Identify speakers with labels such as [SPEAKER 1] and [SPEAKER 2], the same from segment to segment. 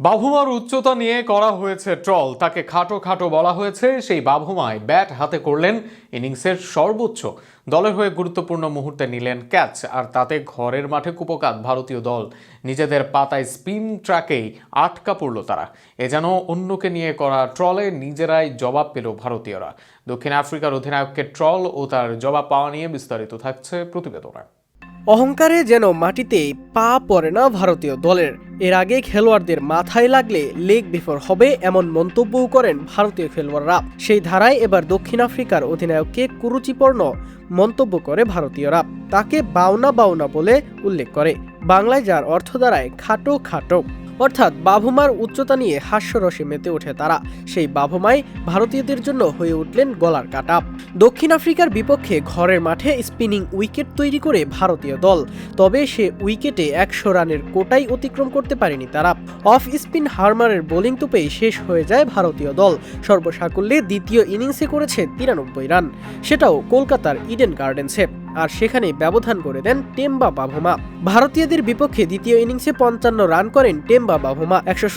[SPEAKER 1] বাভুমার উচ্চতা নিয়ে করা হয়েছে ট্রল। তাকে খাটো খাটো বলা হয়েছে। সেই বাভুমায় ব্যাট হাতে করলেন ইনিংসের সর্বোচ্চ। দলের হয়ে গুরুত্বপূর্ণ মুহূর্তে নিলেন ক্যাচ, আর তাতে ঘরের মাঠে কুপকাত ভারতীয় দল। নিজেদের পাতায় স্পিন ট্র্যাকেই আটকা পড়ল তারা। এ যেন অন্যকে নিয়ে করা ট্রলে নিজেরাই জবাব পেল ভারতীয়রা। দক্ষিণ আফ্রিকার অধিনায়ককে ট্রল ও তার জবাব পাওয়া নিয়ে বিস্তারিত থাকছে প্রতিবেদনে।
[SPEAKER 2] অহংকারে যেন মাটিতে পা পড়ে না ভারতীয় দলের। এর আগে খেলোয়াড়দের মাথায় লাগলে লেগ বিফোর হবে এমন মন্তব্যও করেন ভারতীয় খেলোয়াড়রা। সেই ধারায় এবার দক্ষিণ আফ্রিকার অধিনায়ককে কুরুচিপূর্ণ মন্তব্য করে ভারতীয়রা। তাকে বাউনা বাউনা বলে উল্লেখ করে। বাংলায় যার অর্থ দাঁড়ায়, খাটো খাটো। অর্থাৎ বাভুমার উচ্চতা নিয়ে হাস্যরসে মেতে ওঠে তারা। সেই বাভুমাই ভারতীয়দের জন্য হয়ে উঠলেন গলার কাটা। দক্ষিণ আফ্রিকার বিপক্ষে ঘরের মাঠে স্পিনিং উইকেট তৈরি করে ভারতীয় দল। তবে সে উইকেটে একশো রানের কোটাই অতিক্রম করতে পারেনি তারা। অফ স্পিন হারমারের বোলিং তোপেই শেষ হয়ে যায় ভারতীয় দল। সর্বসাকুল্যে দ্বিতীয় ইনিংসে করেছে তিরানব্বই রান। সেটাও কলকাতার ইডেন গার্ডেন্সে। আর সেখানে ব্যবধান করে দেন টেম্বা বাভুমা। ভারতীয়দের বিপক্ষে দ্বিতীয় ইনিংসে পঞ্চান্ন রান করেন টেম্বা বাভুমা। একশো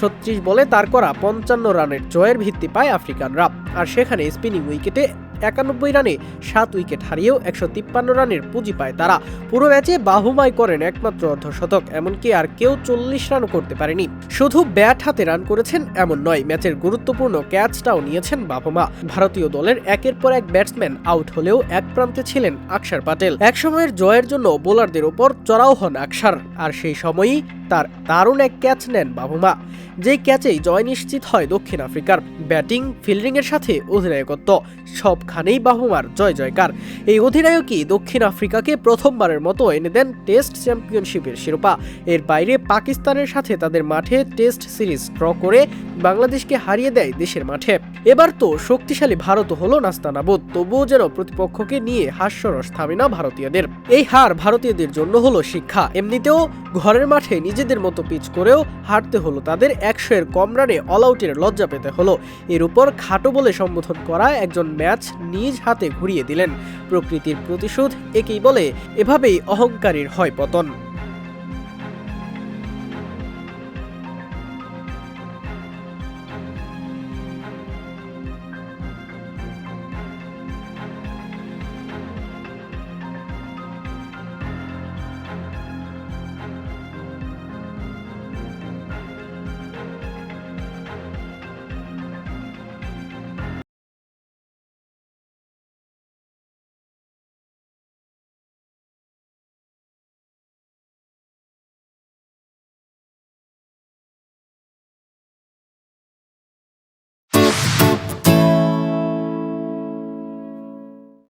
[SPEAKER 2] বলে তার করা পঞ্চান্ন রানের জয়ের ভিত্তি পায় আফ্রিকানরা। আর সেখানে স্পিনিং উইকেটে একানব্বই রানে সাত উইকেট হারিয়েও একশো তিপ্পান্ন রানের পুঁজি পায় তারা। পুরো ম্যাচে বাহুমাই করেন একমাত্র অর্ধশতক, এমনকি আর কেউ চল্লিশ রানও করতে পারেনি। শুধু ব্যাট হাতে রান করেছেন এমন নয়, ম্যাচের গুরুত্বপূর্ণ ক্যাচটাও নিয়েছেন বাভুমা ভারতীয় দলের একের পর এক ব্যাটসম্যান আউট হলেও এক প্রান্তে ছিলেন আকসার প্যাটেল একসময়ের জয়ের জন্য বোলারদের ওপর চড়াও হন আকসার আর সেই সময়ই তার দারুণ এক ক্যাচ নেন বাভুমা যেই ক্যাচেই জয় নিশ্চিত হয় দক্ষিণ আফ্রিকার। ব্যাটিং ফিল্ডিংয়ের সাথে অধিনায়কত্ব, সবখানেই বাহুমার জয় জয়কার। এই অধিনায়কই দক্ষিণ আফ্রিকাকে প্রথমবারের মতো এনে দেন টেস্ট চ্যাম্পিয়নশিপের শিরোপা। এর বাইরে পাকিস্তানের সাথে তাদের মাঠে টেস্ট সিরিজ ড্র করে বাংলাদেশকে হারিয়ে দেয় দেশের মাঠে। এবার তো শক্তিশালী ভারত হলো নাস্তানাবুদ, তবুও যেন প্রতিপক্ষকে নিয়ে হাস্যরস থামে না ভারতীয়দের। এই হার ভারতীয়দের জন্য হলো শিক্ষা। এমনিতেও ঘরের মাঠে নিজেদের মতো পিচ করেও হারতে হলো। তাদের একশো এর কম রানে অলআউটের লজ্জা পেতে হলো। এর উপর খাটো বলে সম্বোধন করা একজন ম্যাচ নিজ হাতে ঘুরিয়ে দিলেন। প্রকৃতির প্রতিশোধ একেই বলে, এভাবেই অহংকারীর হয় পতন।